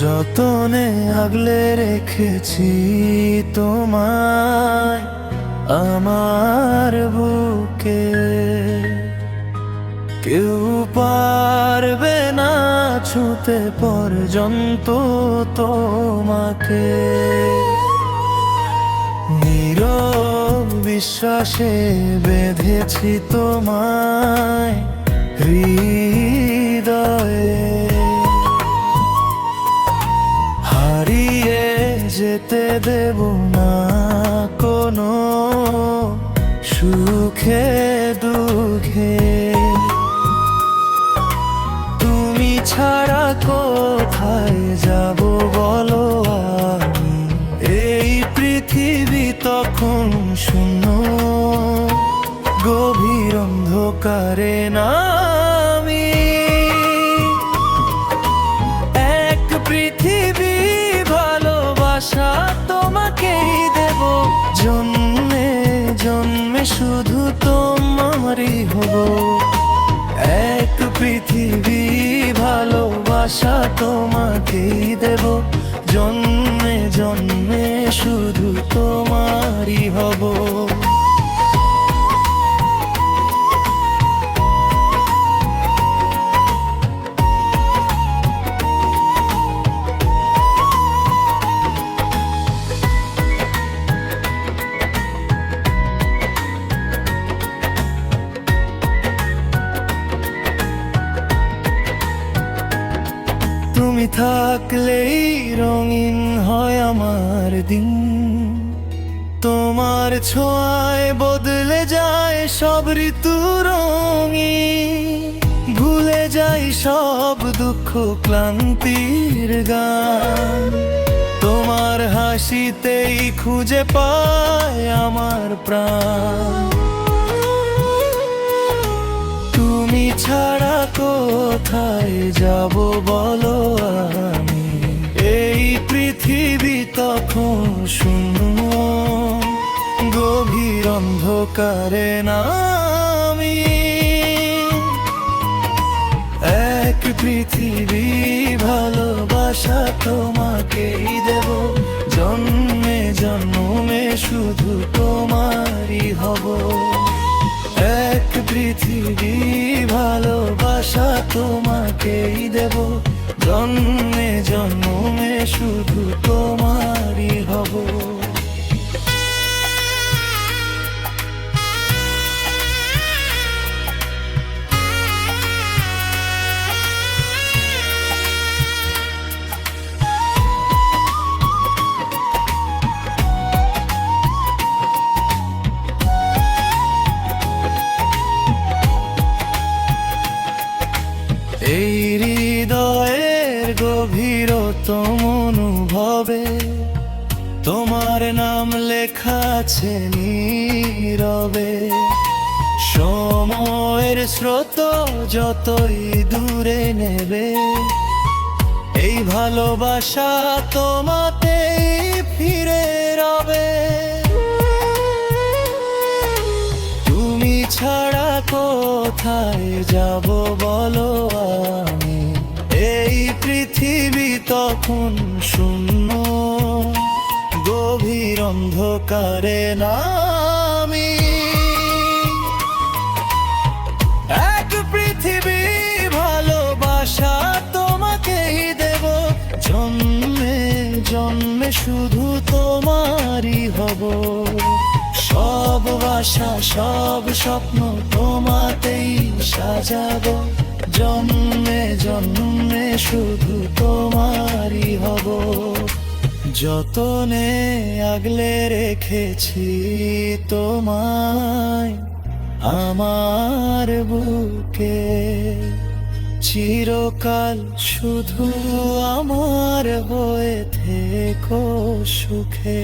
যতনে আগলে রেখেছি তোমায় আমার বুকে। কেউ পারবে না ছুতে পর্যন্ত তোমাকে। নীরব বিশ্বাসে বেঁধেছি তোমায়। সুখে দুঃখে। তুমি ছাড়া কোথায় যাব বলো আমি? এই পৃথিবী তখন শূন্য। গভীর অন্ধকারে জন্মে শুধু তোমারই হব এক পৃথিবী ভালোবাসা তোমাকেই দেব জন্মে জন্মে শুধু তোমারই হব থাকলেই রঙিন হয় আমার দিন। তোমার ছোঁয়ায় বদলে যায় সব ঋতু রঙিন ভুলে যাই সব দুঃখ, ক্লান্তির গান। তোমার হাসিতেই খুঁজে পায় আমার প্রাণ। কোথায় যাব বলো আমি? এই পৃথিবী তখন শূন্য, গভীর অন্ধকারে না আমি এক পৃথিবী ভালোবাসা তোমাকেই দেব, জন্মে জন্মে শুধু তোমারই হব। এক পৃথিবী ভালোবাসা তোমাকেই দেব। জন্মে জন্মে শুধু তোমারই হব। গভীরতম অনুভবে? তোমার নাম লেখা আছে নীরবে। সময়ের স্রোত যতই দূরে নেবে, এই ভালোবাসা তোমাতেই ফিরে রবে। তুমি ছাড়া কোথায় যাব বলো আমি? এই পৃথিবী তখন শূন্য। গভীর অন্ধকারে নামি। এক ভালোবাসা তোমাকেই দেব। জন্মে জন্মে শুধু তোমারই হব। সব বাসা সব স্বপ্ন তোমাতেই সাজাবো। জন্মে জন্মে শুধু তোমারই হব। যতনে আগলে রেখেছি তোমায়, আমার বুকে চিরকাল শুধু আমার হয়ে থেকো সুখে।